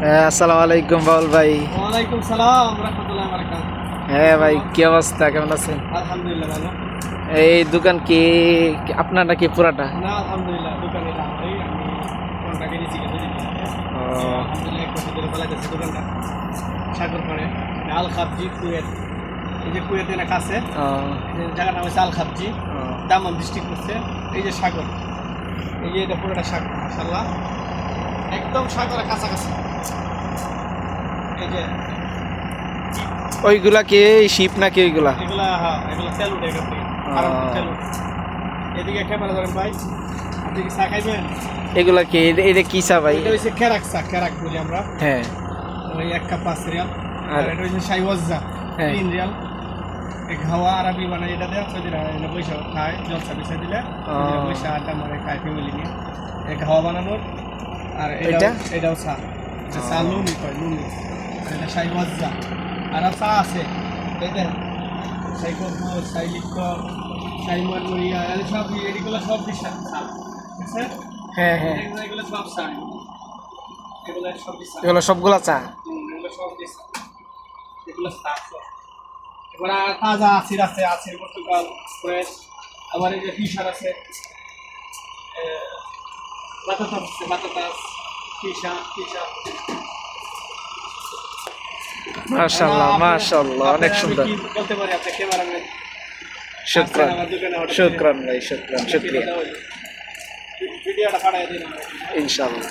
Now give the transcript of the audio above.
হ্যাঁ আসসালামু আলাইকুম বাউল ভাই। ওয়ালাইকুম সালাম রহমতুল্লাহ বারাকাত হ্যাঁ ভাই কি অবস্থা? কেমন আছেন? আলহামদুলিল্লাহ ভালো। এই দোকান কি আপনার নাকি পুরাটা? না আলহামদুলিল্লাহ দোকানে আমারই আমি কোনটাকে নিয়েছি কিন্তু ও, আলহামদুলিল্লাহ বছর ধরে চালাইতেছি দোকানটা। সাগর পাড়ে আল খাবজি কুয়েত। এই যে কুয়েতের কাছে জায়গার নাম হচ্ছে আল খাবজি দামন ডিস্ট্রিক্ট হচ্ছে এই যে সাগর। এই যে এটা পুরোটা সাগর মাসাল্লাহ একদম সাগরের কাছাকাছি। ওইগুলা কি? শিপ নাকি ওইগুলা? এগুলা হ্যাঁ এগুলা তেল এখান থেকে। আরাম আহ। তেল উঠে। এদিকে ক্যামেরা ধরেন ভাই। আপনি কি চা খাইবেন? এগুলা কি? এটা- এটা কি চা ভাই? এটা হচ্ছে ক্যারাক চা ক্যারাক বলি আমরা। হ্যাঁ। ওই এক কাপ পাঁচ রিয়াল। আর এটা হচ্ছে সাই ওয়াজ্জা হ্যাঁ। তিন রিয়াল। এই খাওয়া আরবি বানাই এটা দেয় সৌদিরা এটা পয়সা খায় জলসা পয়সা দিলে। পয়সা আড্ডা মারে খায় ফ্যামিলি নিয়ে। এই খাওয়া বানানোর। আর? এটা? এটাও চা। এটা চা। লুমি কয় লুমি আর এটা সাই ওয়াজ্জা আর চা আছে। এই দেন সাই কম্পোজ সাই লিপ্টন সাই মরমরিয়া এগুলো সব এগুলো সব চা ঠিক আছে হ্যাঁ হ্যাঁ। এগুলো সব চা এগুলো সব বিশ্বাস। এগুলো সবগুলা চা এগুলো সব দিছে। এগুলো সব। এবার তাজা আছির আছে আছির পর্তুগাল ফ্রেশ আবার এই যে ফিশার আছে এ, বাতাতাস আছে বাতাতাস ফিশা ফিশা মাশাআল্লাহ মাশাআল্লাহ অনেক সুন্দর বলতে পারি আপনি ক্যামেরাম্যান শুক্রান আমার দোকানে order শুক্রান ভাই শুক্রান শুক্রিয়া ভিডিওটা পাঠাই দিন ইনশাআল্লাহ